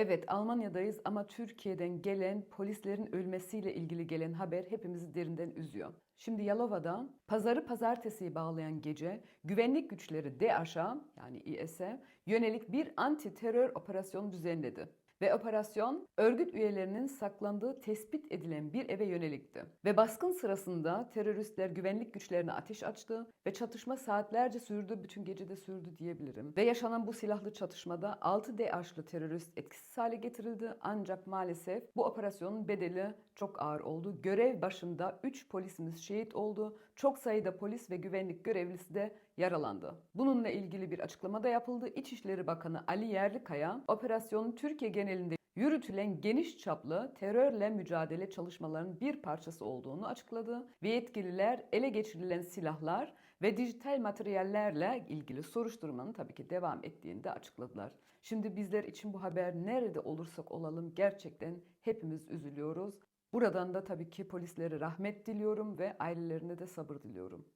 Evet, Almanya'dayız ama Türkiye'den gelen polislerin ölmesiyle ilgili gelen haber hepimizi derinden üzüyor. Şimdi Yalova'da pazarı pazartesiye bağlayan gece güvenlik güçleri DAEŞ'a yani IS'e yönelik bir anti terör operasyonu düzenledi. Ve operasyon örgüt üyelerinin saklandığı tespit edilen bir eve yönelikti. Ve baskın sırasında teröristler güvenlik güçlerine ateş açtı ve çatışma saatlerce sürdü, bütün gece de sürdü diyebilirim. Ve yaşanan bu silahlı çatışmada 6 DAEŞ'lı terörist etkisiz hale getirildi ancak maalesef bu operasyonun bedeli çok ağır oldu. Görev başında 3 polisimiz şehit oldu. Çok sayıda polis ve güvenlik görevlisi de yaralandı. Bununla ilgili bir açıklama da yapıldı. İçişleri Bakanı Ali Yerlikaya operasyonun Türkiye genelinde yürütülen geniş çaplı terörle mücadele çalışmalarının bir parçası olduğunu açıkladı ve yetkililer ele geçirilen silahlar ve dijital materyallerle ilgili soruşturmanın tabii ki devam ettiğini de açıkladılar. Şimdi bizler için bu haber nerede olursak olalım gerçekten hepimiz üzülüyoruz. Buradan da tabii ki polislere rahmet diliyorum ve ailelerine de sabır diliyorum.